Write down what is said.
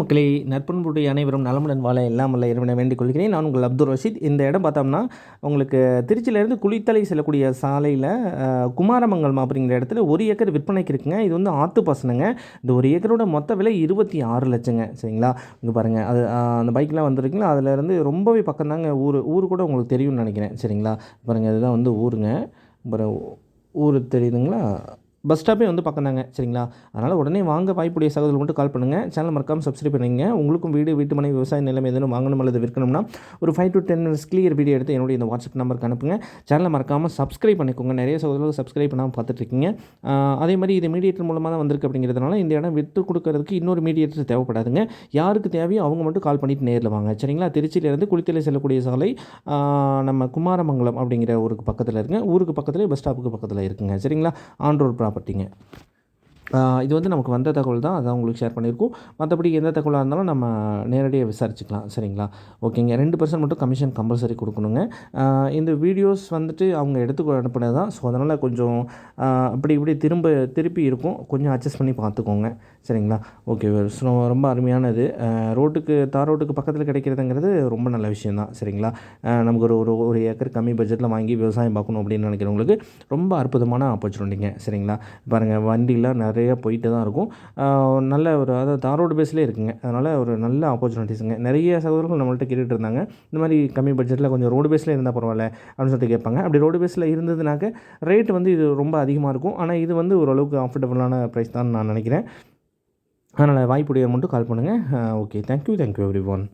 மக்களை நற்பண்புடைய அனைவரும் நலமுடன் வாழ இல்லாமல் இறைவனை வேண்டிக் கொள்கிறேன் நான் உங்கள் அப்துல் ரஷீத். இந்த இடம் பார்த்தோம்னா உங்களுக்கு திருச்சியிலேருந்து குளித்தலை செல்லக்கூடிய சாலையில் குமாரமங்கலம் அப்படிங்கிற இடத்துல ஒரு ஏக்கர் விற்பனைக்கு இருக்குங்க. இது வந்து ஆத்து பாசனங்க. இந்த ஒரு ஏக்கரோட மொத்த விலை இருபத்தி ஆறு லட்சங்க. சரிங்களா? இங்கே பாருங்கள் அது அந்த பைக்லாம் வந்துருக்கீங்களா? அதுலேருந்து ரொம்பவே பக்கம் தாங்க ஊர் ஊர் கூட உங்களுக்கு தெரியும்னு நினைக்கிறேன். சரிங்களா? பாருங்கள் இதுதான் வந்து ஊருங்க. அப்புறம் ஊர் தெரியுதுங்களா? பஸ் ஸ்டாப்பே வந்து பக்கம் தாங்க சரிங்களா? அதனால் உடனே வாங்க வாய்ப்புடைய சகோதரர்கள் மட்டும் கால் பண்ணுங்கள் சேனல் மறக்காமல் சப்ஸ்கிரைப் பண்ணுங்க. உங்களுக்கும் வீடு வீட்டு மனை விவசாய நிலம் எதுவும் வாங்கணும் அல்லது விற்கணும்னா ஒரு five to ten minutes clear video எடுத்து என்னுடைய இந்த வாட்ஸ்அப் நம்பருக்கு அனுப்புங்க. சேனலை மறக்காமல் சப்ஸ்கிரைப் பண்ணிக்கோங்க. நிறைய சகோதரர்கள் சப்ஸ்கிரைப் பண்ணாமல் பார்த்துட்ருக்கீங்க. அதே மாதிரி இது மீடியேட்டர் மூலமாக தான் வந்திருக்கு அப்படிங்கிறதுனால இந்த இடம் விற்று கொடுக்கறதுக்கு இன்னொரு மீடியேட்டர் தேவைப்படாதுங்க. யாருக்கு தேவையோ அவங்க மட்டும் கால் பண்ணிட்டு நேரில் வாங்க சரிங்களா? திருச்சியிலேருந்து குளித்தலை செல்லக்கூடிய சாலை நம்ம குமாரமங்கலம் அப்படிங்கிற ஊருக்கு பக்கத்தில் இருக்குங்க. ஊருக்கு பக்கத்துலேயே பஸ் ஸ்டாப்புக்கு பக்கத்தில் இருக்குங்க சரிங்களா? ஆன் ரோட் ப்ராப்பர்ட்டிங்க ஆஹ் இது வந்து நமக்கு வந்த தகவல் தான் அதான் உங்களுக்கு ஷேர் பண்ணியிருக்கோம். மற்றபடி எந்த தகவலாக இருந்தாலும் நம்ம நேரடியாக விசாரிச்சுக்கலாம் சரிங்களா? ஓகேங்க. ரெண்டு பர்சன்ட் மட்டும் கமிஷன் கம்பல்சரி கொடுக்கணுங்க. இந்த வீடியோஸ் வந்துட்டு அவங்க எடுத்து அனுப்பினது தான். ஸோ அதனால் கொஞ்சம் அப்படி இப்படி திரும்ப திருப்பி இருக்கும். கொஞ்சம் அட்ஜஸ்ட் பண்ணி பார்த்துக்கோங்க. சரிங்களா? ஓகே ஸோ ரொம்ப அருமையானது. ரோட்டுக்கு தார் ரோட்டுக்கு பக்கத்தில் கிடைக்கிறதுங்கிறது ரொம்ப நல்ல விஷயம் தான் சரிங்களா நமக்கு ஒரு ஒரு ஒரு ஏக்கர் கம்மி பட்ஜெட்டில் வாங்கி விவசாயம் பார்க்கணும் அப்படின்னு நினைக்கிறவங்களுக்கு ரொம்ப அற்புதமான ஆப்பர்ச்சுனிட்டிங்க சரிங்களா? பாருங்கள் வண்டிலாம் நிறையா போயிட்டு தான் இருக்கும் நல்ல ஒரு அதாவது தார் ரோடு பேஸ்லேயே இருக்குங்க. அதனால் ஒரு நல்ல ஆப்பர்ச்சுனிட்டிஸுங்க நிறைய சகோதரர்கள் நம்மள்ட்ட கேட்டுட்டு இருந்தாங்க. இந்த மாதிரி கம்மி பட்ஜெட்டில் கொஞ்சம் ரோடு பேஸில் இருந்தால் பரவாயில்ல அப்படின்னு சொல்லிட்டு கேட்பாங்க. அப்படி ரோடு பேஸில் இருந்ததுனாக்க ரேட் வந்து இது ரொம்ப அதிகமாக இருக்கும். ஆனால் இது வந்து ஓரளவுக்கு அஃபோர்டபுளான ப்ரைஸ் தான் நான் நினைக்கிறேன். அதனால் வாய்ப்புடைய மட்டும் கால் பண்ணுங்கள் okay. Thank you thank you everyone